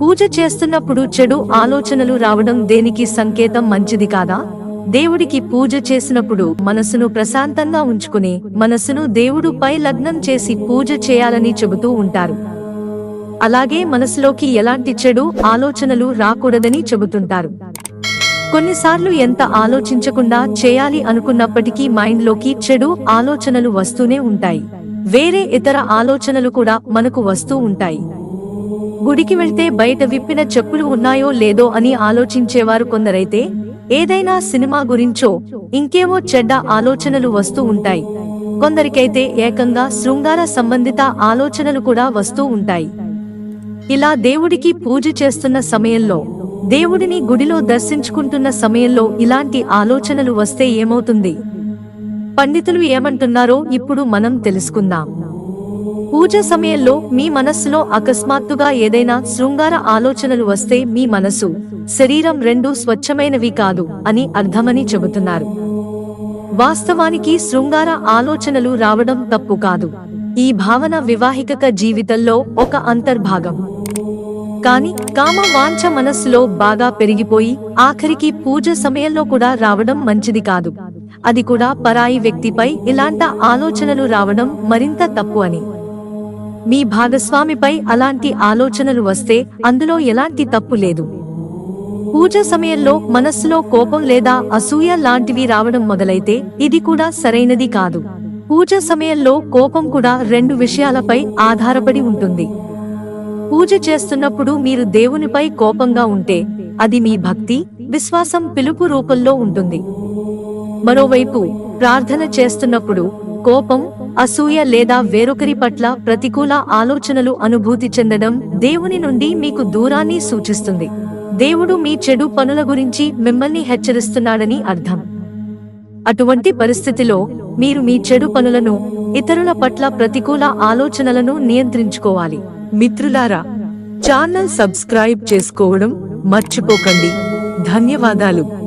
పూజ చేస్తున్నప్పుడు చెడు ఆలోచనలు రావడం దేనికి సంకేతం మంచిది కాదా? దేవుడికి పూజ చేసినప్పుడు మనసును ప్రశాంతంగా ఉంచుకుని మనసును దేవుడుపై లగ్నం చేసి పూజ చేయాలని చెబుతూ ఉంటారు. అలాగే మనసులోకి ఎలాంటి చెడు ఆలోచనలు రాకూడదని చెబుతుంటారు. కొన్నిసార్లు ఎంత ఆలోచించకుండా చేయాలి అనుకున్నప్పటికీ మైండ్లోకి చెడు ఆలోచనలు వస్తూనే ఉంటాయి. వేరే ఇతర ఆలోచనలు కూడా మనకు వస్తూ ఉంటాయి. గుడికి వెళ్తే బయట విప్పిన చెప్పులు ఉన్నాయో లేదో అని ఆలోచించేవారు కొందరైతే ఏదైనా సినిమా గురించో ఇంకేవో చెడ్డ ఆలోచనలు వస్తూ ఉంటాయి. కొందరికైతే ఏకంగా శృంగార సంబంధిత ఆలోచనలు కూడా వస్తూ ఉంటాయి. ఇలా దేవుడికి పూజ చేస్తున్న సమయంలో దేవుడిని గుడిలో దర్శించుకుంటున్న సమయంలో ఇలాంటి ఆలోచనలు వస్తే ఏమవుతుంది? పండితులు ఏమంటున్నారో ఇప్పుడు మనం తెలుసుకుందాం. పూజ సమయంలో మీ మనస్సులో అకస్మాత్తుగా ఏదైనా శృంగార ఆలోచనలు వస్తే మీ మనసు శరీరం రెండు స్వచ్ఛమైనవి కాదు అని అర్థమని చెబుతున్నారు. వాస్తవానికి శృంగార ఆలోచనలు రావడం తప్పు కాదు. ఈ భావన వివాహిక జీవితంలో ఒక అంతర్భాగం. కాని కామ వాంఛ మనస్సులో బాగా పెరిగిపోయి ఆఖరికి పూజ సమయంలో కూడా రావడం మంచిది కాదు. అది కూడా పరాయి వ్యక్తిపై ఇలాంట ఆలోచనలు రావడం మరింత తప్పు అని. మీ భాగస్వామిపై అలాంటి ఆలోచనలు వస్తే అందులో ఎలాంటి తప్పు లేదు. పూజ సమయంలో మనస్సులో కోపం లేదా అసూయ లాంటివి రావడం మొదలైతే ఇది కూడా సరైనది కాదు. పూజ సమయంలో కోపం కూడా రెండు విషయాలపై ఆధారపడి ఉంటుంది. పూజ చేస్తున్నప్పుడు మీరు దేవునిపై కోపంగా ఉంటే అది మీ భక్తి విశ్వాసం పిలుపు రూపంలో ఉంటుంది. మరోవైపు ప్రార్థన చేస్తున్నప్పుడు కోపం అసూయ లేదా వేరొకరి పట్ల ప్రతికూల ఆలోచనలు అనుభూతి చెందడం దేవుని నుండి మీకు దూరాన్ని సూచిస్తుంది. దేవుడు మీ చెడు పనుల గురించి మిమ్మల్ని హెచ్చరిస్తున్నాడని అర్థం. అటువంటి పరిస్థితిలో మీరు మీ చెడు పనులను ఇతరుల పట్ల ప్రతికూల ఆలోచనలను నియంత్రించుకోవాలి. మిత్రులారా ఛానల్ సబ్స్క్రైబ్ చేసుకోవడం మర్చిపోకండి. ధన్యవాదాలు.